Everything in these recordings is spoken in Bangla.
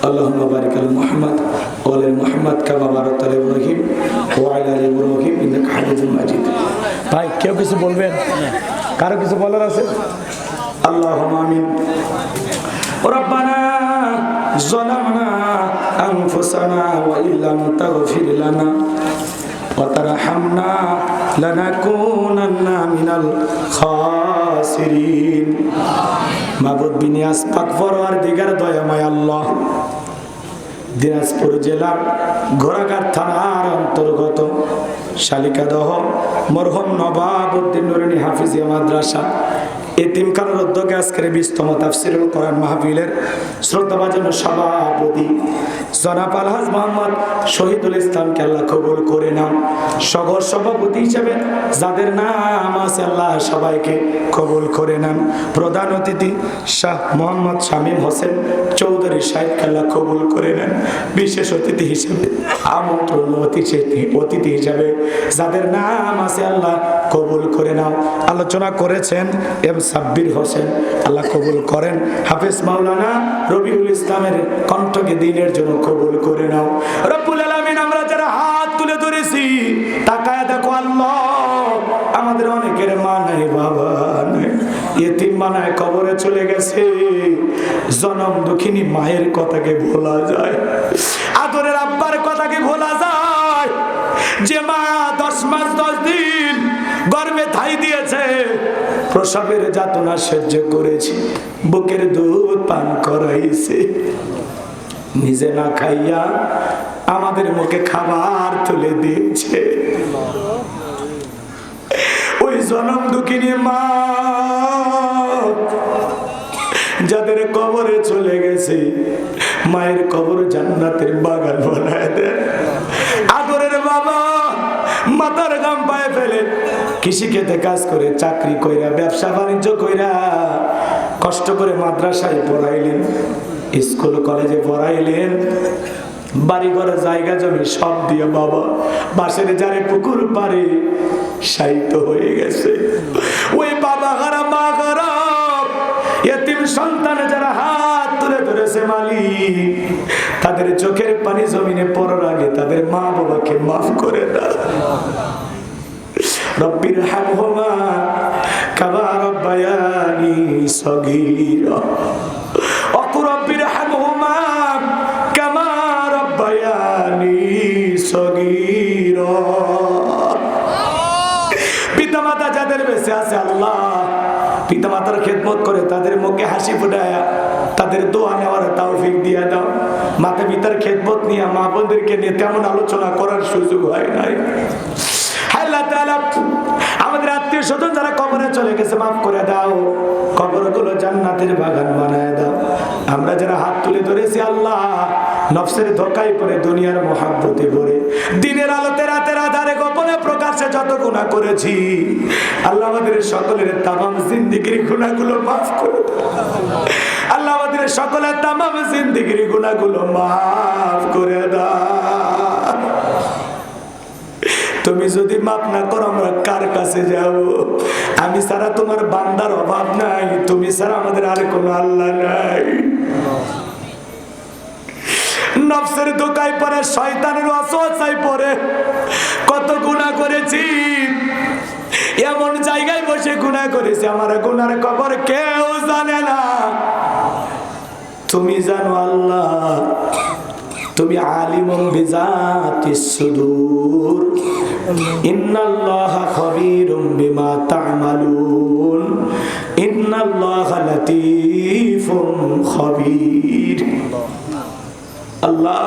اللهم بارك على محمد وعلى ال محمد كما باركت على ابراهيم وعلى ال ابراهيم انك حميد مجيد ভাই কেউ কিছু বলবেন কারো কিছু বলার আছে اللهم امين ربنا ظلمنا انفسنا وان لم تغفر لنا وترحمنا দিনাজপুর জেলা ঘোড়াঘাট থানার অন্তর্গত শালিকাদহ, মরহম নবাব উদ্দিন নুরানি হাফিজিয়া মাদ্রাসা। এতিমখানার উদ্যোগে আজকের বিশতম তাফসিরুল করেন মাহফিলের শ্রদ্ধাভাজন সভাপতি জনাব আলহাজ মোহাম্মদ শহীদুল ইসলামকে আল্লাহ কবুল করে নাম সগর সভাপতি হিসেবে যাদের নাম আছে আল্লাহ সবাইকে কবুল করে নেন। প্রধান অতিথি শাহ মোহাম্মদ শামীম হোসেন চৌধুরী সাহেবকে আল্লাহ কবুল করে নেন। বিশেষ অতিথি হিসেবে, আমন্ত্রণ অতিথি অতিথি হিসেবে যাদের নাম আছে আল্লাহ কবুল করে নাও। আলোচনা করেছেন এম সাব্বির হোসেন, আল্লাহ কবুল করেন। হাফিজ মাওলানা রবিউল ইসলামের কণ্ঠকে দিনের জন্য কবুল করে নাও। রব্বুল আলামিন, আমরা যারা হাত তুলে ধরেছি, তাকায় দেখো আল্লাহ, আমাদের অনেকের মা নাই, বাবা এতিম মানায় কবরে চলে গেছে। জনম দুঃখিনী মায়ের কথাকে ভোলা যায়। আদরের আব্বার কথাকে ভোলা যায়। যে মা দশ মাস, দশ দিন গর্বে ঠাই দিয়েছে, প্রসবের যাতনা সহ্য করেছি, বুকের দুধ পান করাইছে। নিজে না খাইয়া আমাদের মুখে খাবার তুলে দিয়েছে। ওই জনম দুঃখিনী মা, যাদের কবরে চলে গেছে, মায়ের কবর জান্নাতের বাগান বানায় আদরের বাবা মাথার গাম পায়ে ফেলে কৃষি খেতে কাজ করে, চাকরি কইরা, ব্যবসা বাণিজ্য কইরা কষ্ট করে মাদ্রাসায় পড়াইলেন। স্কুল, কলেজে পড়াইলেন বাড়ি ঘরে জায়গা জমি সব দিয়ে বাবা বাসের যারে পুকুর পারে সাহিত্য হয়ে গেছে। ওই বাবা খারাপ, মা খারাপ, এতিম সন্তানে যারা হাত তুলে ধরেছে মালিক, তাদের চোখের পানি জমিনে পড়ার আগে তাদের মা বাবাকে মাফ করে দাও। রব্বির হামহুমা, কামা রব্বায়ানি সগীরা। অকু রব্বির হামহুমা কামা রব্বায়ানি সগীরা। পিতামাতা যাদের বেঁচে আছে আল্লাহ, পিতামাতার খেদমত করে তাদের মুখে হাসি ফুটায় তাদের দোয়া নেওয়ার তৌফিক দিয়ে দাও। মাতা পিতার খেদমত নিয়ে মা বোনদেরকে নিয়ে তেমন আলোচনা করার সুযোগ হয় নাই। আল্লাহ তাআলা, আমাদের আত্মীয় স্বজন যারা কবরে চলে গেছে মাফ করে দাও। কবরগুলো জান্নাতের বাগান বানায় দাও। আমরা যারা হাত তুলে ধরেছি আল্লাহ, নফসের ধোকায় পড়ে দুনিয়ার মহাব্বতে পড়ে দিনের আলোতে রাতের আধারে গোপনে প্রকাশে যত গুণা করেছি, আল্লাহ আমাদের সকলের তামাম জিন্দিগির গুণাগুলো মাফ করে আল্লাহ আমাদের সকলের তামাম জিন্দিগির গুণাগুলো মাফ করে দাও। তুমি যদি মাপ না করো, আমরা কার কাছে যাব? আমি ছাড়া তোমার বান্দার অভাব নাই, তুমি ছাড়া আমাদের আর কোনো আল্লাহ নাই। নফসের দোকায় পরে শয়তানের অসহায় পরে কত গুণা করেছি। এমন জায়গায় বসে গুণা করেছি, আমার গুনার খবর কেউ জানে না। তুমি জানো আল্লাহ তুমি আলিমুম বিজাতিস সুদূর। ইন্নাল্লাহা খাবীরুম বিমা তা'মালুন। ইন্নাল্লাহা লাতীফুম খাবীর। আল্লাহ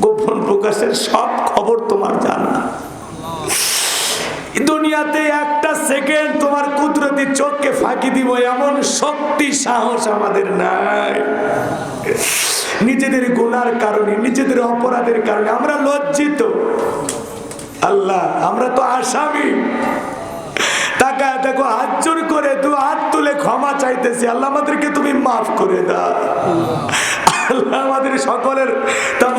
গোপন প্রকাশের সব খবর তোমার দুনিয়াতে একটা সেকেন্ড তোমার কুদরতি চোখকে ফাঁকি দিব, এমন শক্তি সাহস আমাদের নাই। নিজেদের গুনার কারণে, নিজেদের অপরাধের কারণে আমরা লজ্জিত। আল্লাহ, আমরা তো আসামি। তাকায় দেখো, হাত জোর করে দু হাত তুলে ক্ষমা চাইতেছি। আল্লাহ আমাদেরকে তুমি মাফ করে দাও। আল্লাহ আমাদের সকলের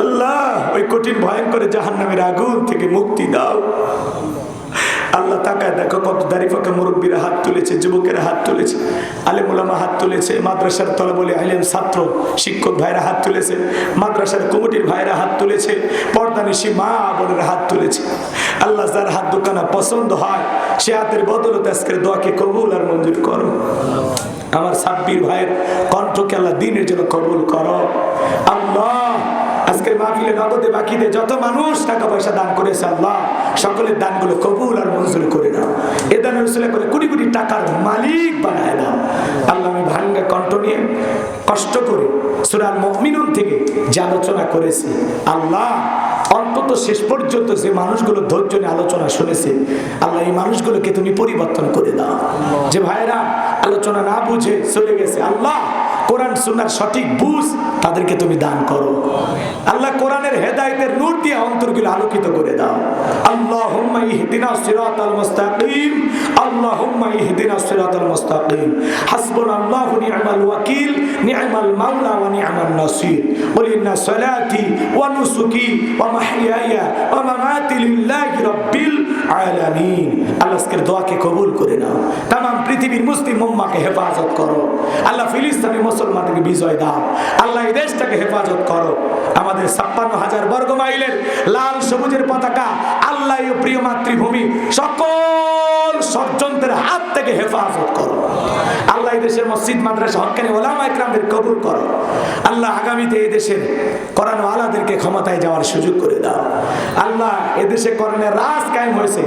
আল্লাহ, ওই কঠিন, ভয়ঙ্কর জাহান্নামের আগুন থেকে মুক্তি দাও। আল্লাহ তাকায় দেখো, কত দাঁড়িয়ে মুরব্বীরা হাত তুলেছে, যুবকেরা হাত তুলেছে, আলেমুলামা হাত তুলেছে, মাদ্রাসার তলা বলে আলেম ছাত্র, শিক্ষক ভাইরা হাত তুলেছে, মাদ্রাসার কমিটির ভাইরা হাত তুলেছে পর্দানিশি মা বোনেরা হাত তুলেছে। আল্লাহ যার হাত দোকানা পছন্দ হয়, সে হাতের বদলত আজকের দোয়াকে কবুল আর মঞ্জুর করো। আমার সাব্বির ভাইয়ের কণ্ঠকে আল্লাহ দিনের জন্য কবুল করো। মাহফিলে নগদে বাকিতে যত মানুষ টাকা পয়সা দান করেছে আল্লাহ, সকলের দানগুলো কবুল আর মঞ্জুর করে নাও। এ দান রসুলে করে কোটি কোটি টাকার মালিক বানায় দাও আল্লাহ আমি ভাঙ্গা কণ্ঠ নিয়ে কষ্ট করে সুরাল মমিনুন থেকে যে আলোচনা করেছি, আল্লাহ, অন্তত শেষ পর্যন্ত যে মানুষগুলো ধৈর্য নিয়ে আলোচনা শুনেছে, আল্লাহ এই মানুষগুলোকে তুমি পরিবর্তন করে দাও। যে ভাইরা আলোচনা না বুঝে চলে গেছে, আল্লাহ কোরআন সুনার সঠিক বুঝ তাদেরকে তুমি দান করো। আল্লাহ কোরআনের হেদায়তের নূর দিয়ে অন্তরগুলো আলোকিত করে দাও। ইহদিনা সিরাতাল মুস্তাকিম আল্লাহুম্মা ইহদিনা সিরাতাল মুস্তাকিম হাসবুনাল্লাহু নি'মাল ওয়াকিল নি'মাল মাওলা ওয়া নি'মান নাসির قل إن صلاتي ونسكي ومحياي ومماتي لله رب العالمين আল্লাহ আজকের দোয়াকে কবুল করে নাও তাম পৃথিবীর মুসলিম উম্মাকে হেফাজত করো আল্লাহ ফিলিস্তিনি মুসলমানকে বিজয় দাও আল্লাহ এই দেশটাকে হেফাজত করো আমাদের ছাপ্পান্ন হাজার বর্গ মাইলের লাল সবুজের পতাকা, আল্লাহ প্রিয় মাতৃভূমি, সকল ষড়যন্ত্রের হাত থেকে হেফাজত করো। আল্লাহ এই দেশের মসজিদ, মাদ্রাসা হকানি ওলামা কবুল করো। আল্লাহ আগামীতে এই দেশের কোরআন আলাদেরকে ক্ষমতায় যাওয়ার সুযোগ করে দাও। আল্লাহ এদেশে করণের রাজ কায়েম হয়েছে,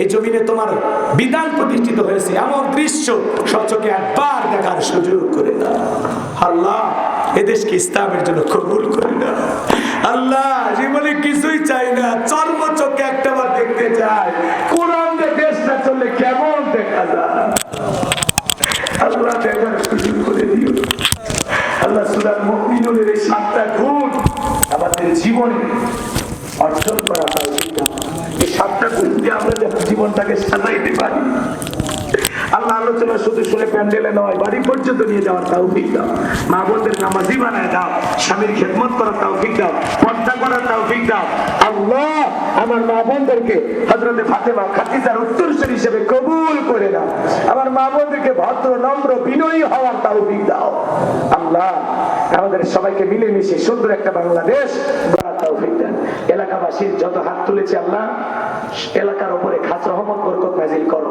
এই জমিনে তোমার বিধান প্রতিষ্ঠিত হয়েছে, এমন দৃশ্য সচকে একবার দেখার সুযোগ করে দাও। আল্লাহ এদেশকে ইসলামের জন্য কবুল করে না। আল্লাহ, জীবনে কিছুই চাই না। চর্ম চোখে একটা বার দেখতে চাই। কোরআন দিয়ে দেশটা চললে কেমন দেখা যায় আল্লাহ দেখার সুযোগ করে দিও আল্লাহ সুরার মুমিনুনের এই সাতটা গুণ আমাদের জীবনে অর্জন করা তৌফিক দাও। এই সাতটা গুণ দিয়ে আমরা যেন জীবনটাকে সাজাইতে পারি আল্লাহ আলোচনা শুধু শুনে প্যান্ডেলে নয়, বাড়ি পর্যন্ত নিয়ে যাওয়ার তৌফিক দাও। মা বোনদের নামাজি বানায় দাও, স্বামীর খেদমত করার তৌফিক দাও, পর্দা করার তৌফিক দাও। আল্লাহ আমার মা বোনদেরকে হজরতে ফাতেমা খাতিজার উত্তরসূরি হিসেবে কবুল করে দাও। আমার মা বোনদেরকে ভদ্র, নম্র, বিনয়ী হওয়ার তৌফিক দাও। আল্লাহ আমাদের সবাইকে মিলেমিশে সুন্দর একটা বাংলাদেশ তৌফিক দেন। এলাকাবাসীর যত হাত তুলেছে আল্লাহ, এলাকার উপরে খাস রহমত, বরকত নাজিল করো।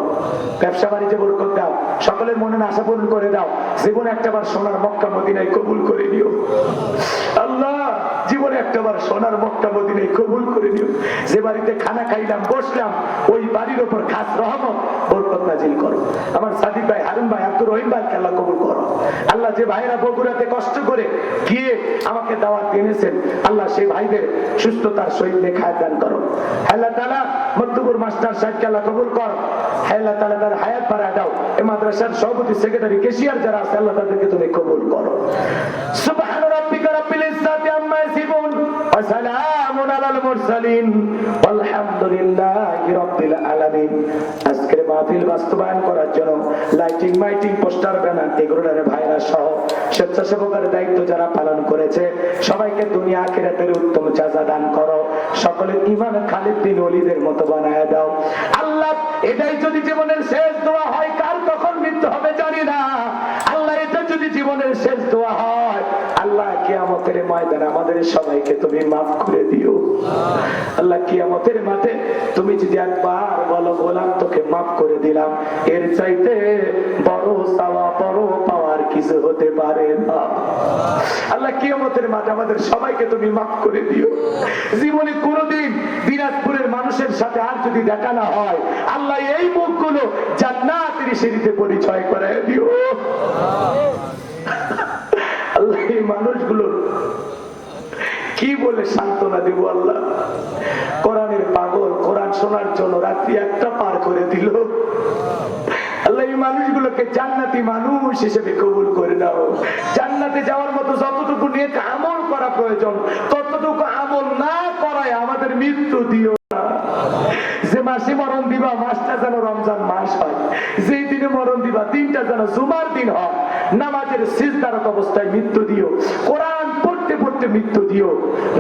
ব্যবসা বাণিজ্য বরকত দাও। সকলের মনে আশা পূরণ করে দাও। জীবনে একটাবার সোনার মক্কা মদিনায় কবুল করে দিও আল্লাহ! জীবনে একটাবার সোনার মক্কা মদিনায় কবুল করে দিও যে বাড়িতে খানা খাইলাম, বসলাম, ওই বাড়ির উপর খাস রহমত করো। আমার সাদিক ভাই, হারুন ভাই, আব্দুর রহিম ভাই আল্লাহ কবুল করো। আল্লাহ যে ভাইরা বগুড়াতে কষ্ট করে গিয়ে আমাকে দাওয়াত আল্লাহ সেই ভাইদের সুস্থতার সহিত দেখায় দান করো। আল্লাহ তালা মধ্যপুর মাস্টার সাহেবকে আল্লাহ কবুল কর। আল্লাহ তালা তার হায়াত বাড়ায় দাও। এ মাদ্রাসার সভাপতি, সেক্রেটারি কেশিয়ার যারা আছে, আল্লাহ তাদেরকে তুমি কবুল করো। সুবহান রাব্বিকা রাব্বিল ইজ্জাতি আম্মা ইয়াসিফুন ওয়া সালামুন আলাল মুরসালিন। আলহামদুলিল্লাহি রাব্বিল আলামিন। আজকের মাহফিল বাস্তবায়ন করার জন্য লাইটিং, মাইটিং, পোস্টার, ব্যানার এগুলোর ভাইরা সহ স্বেচ্ছাসেবকের দায়িত্ব যারা পালন করেছে, সবাইকে দুনিয়া আখিরাতের উত্তম জাযা দান করো। সকলের ইমান খালিদ বিন ওলিদের মতো বানায় দাও। আল্লাহ, এটাই যদি জীবনের শেষ দোয়া হয়, কার কখন মৃত্যু হবে জানি না। আল্লাহ, এটা যদি জীবনের শেষ দোয়া হয় কিয়ামতের ময়দানে, আমাদের সবাইকে তুমি মাফ করে দিও। আল্লাহ কিয়ামতের মাঠে তুমি যদি একবার বলো, গোলাম তোকে মাফ করে দিলাম, এর চাইতে বড় চাওয়া, বড় পাওয়ার কিছু হতে পারে না। আল্লাহ কিয়ামতের মাঠে আমাদের সবাইকে তুমি মাফ করে দিও। জীবনে কোনোদিন দিনাজপুরের মানুষের সাথে আর যদি দেখা না হয়, আল্লাহ এই মুখগুলো জান্নাতের সিঁড়িতে পরিচয় করে দিও আল্লাহ এই মানুষগুলো কি বলে সান্ত্বনা দেব আল্লাহ? কোরআনের পাগল, কোরআন শোনার জন্য রাত্রি একটা পার করে দিল। আমাদের মৃত্যু দিও না। যে মাসে মরণ দিবা, মাসটা যেন রমজান মাস হয়। যেই দিনে মরণ দিবা দিনটা যেন জুমার দিন হয়। নামাজের সিজদারত অবস্থায় মৃত্যু দিও। কোরআন মৃত্যু দিও।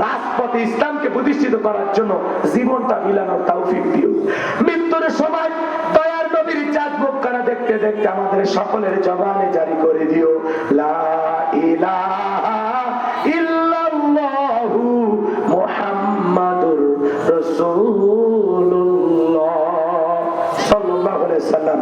রাজপথে ইসলামকে প্রতিষ্ঠিত করার জন্য জীবনটা মিলানোর তৌফিক দিও। মৃত্যুর সময় দয়ার নবীর চাঁদ মুখ করা দেখতে দেখতে আমাদের সকলের জবানে জারি করে দিও। লা ইলাহা সাল্লাম